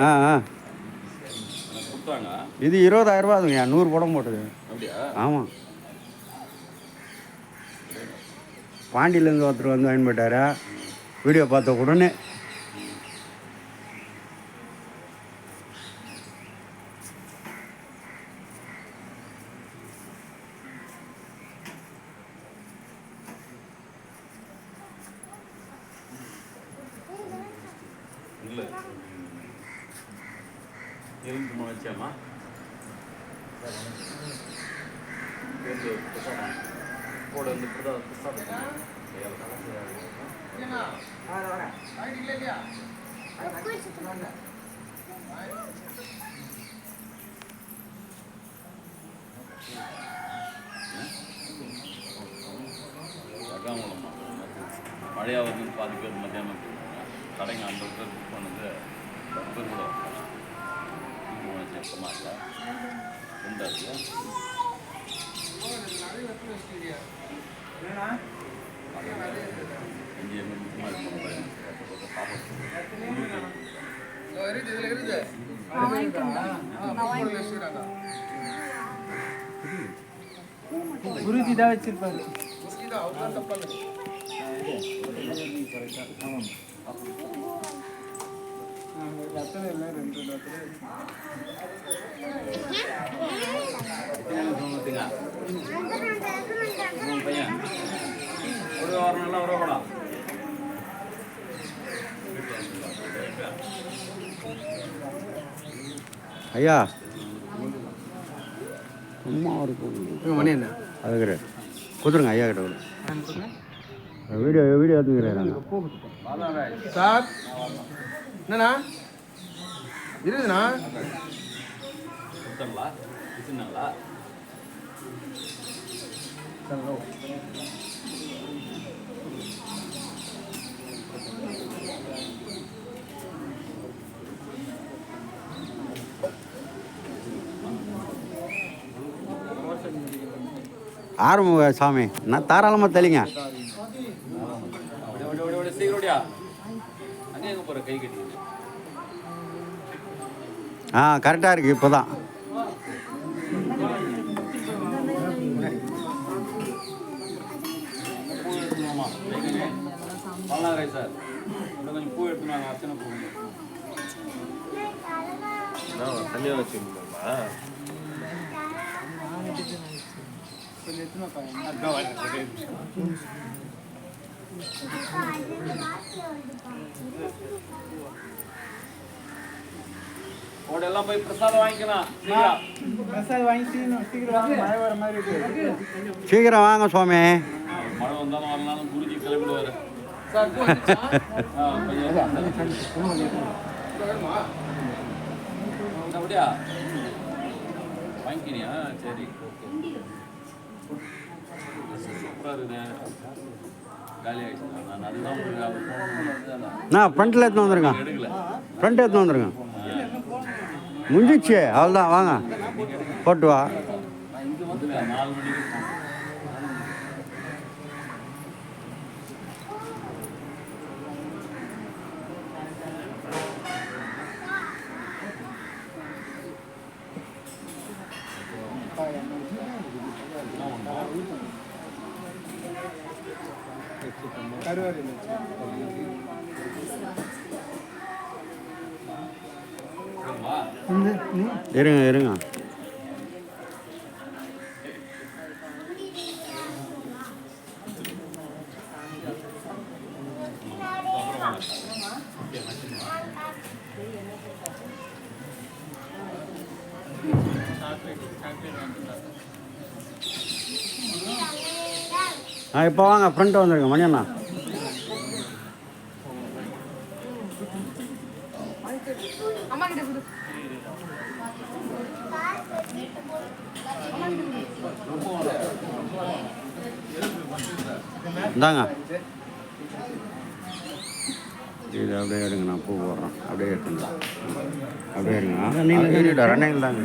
ஆ ஆ. இது இருபதாயிரம் ரூபா அதுங்க நூறு படம் போட்டது. ஆமாம் பாண்டியிலேருந்து ஒருத்தர் வந்து வாங்கி போயிட்டாரு? வீடியோ பார்த்த உடனே. இல்லை. எலும்பு சும்மா வச்சாமா வந்து பிரசாதம் கூட வந்து பிரதா பிரசாதம் அகாமலமா? மழையாக வந்து பாதி பேர் மத்தியானம். கடைங்க பேர் புக் பண்ணது பேர் கூட சுத்தமாக இல்லை உண்டா இல்லையா இங்கே முக்கியமாக இருக்கும் குருஜி தான் வச்சிருப்பாரு. ரத்தனம் ஒரு வாரம் நல்லா வரக்கூடா ஐயா. சும்மா இருக்கும். மணி என்ன? அதுக்கு கொடுத்துருங்க ஐயா கிட்ட கூட வீடியோ வீடியோ எடுத்துக்கிறேன் சார் என்னண்ணா? இருக்குதுண்ணா கொடுத்தாங்களா ஆரம்ப சாமி. நான் தாராளமாக தெளிங்க. ஆ கரெக்டாக இருக்குது இப்போ தான் சார் கொஞ்சம் பூ எடுத்துனாங்க அர்ச்சனை பூ தனியாக கொஞ்சம் எத்தனை பையன் ஓட எல்லாம் போய் பிரசாதம் வாங்கிக்கலாம். சீக்கிரம். பிரசாத் வாங்கி சீக்கிரம் மழை வர மாதிரி இருக்கு. சீக்கிரம் வாங்க சுவாமி. மழை வந்தாலும் வரலாம் குருஜி கிளம்பிடுவாரு. அப்படியா? வாங்கிக்கினியா? சரி. நான் ஃப்ரண்ட்டில் எடுத்து வந்துருங்க ஃப்ரண்ட் எடுத்து வந்துருங்க முடிஞ்சிச்சு அவ்வளோதான் வாங்க. போட்டு வா. 에랭아 에랭아 Thank you. ஆ இப்போ வாங்க ஃப்ரண்ட் வந்துருங்க மணி அண்ணா இந்தாங்க. இது அப்படியே எடுங்க நான் பூ போடுறேன். அப்படியே எடுத்துங்க அப்படியே எடுங்க. நீங்க ரன்னிங் தாங்க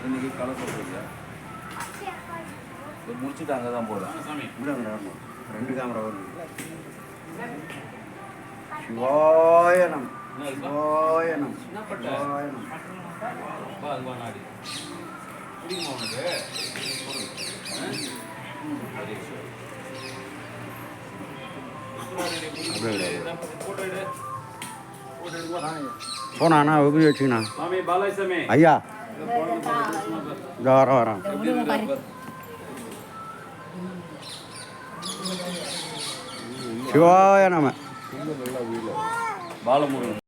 இன்னைக்கு காலை சொல்றீங்க முடிச்சுட்டு அங்கே தான் போகிறேன் ரெண்டு கேமரா வரும் சிவாய நம் என்ன இருக்குப்பா? உனக்கு போனாண்ணா எப்படி வச்சுக்கண்ணா ஐயா. இதோ இருக்கு பாரு. சிவாய நம பாலமுருகன்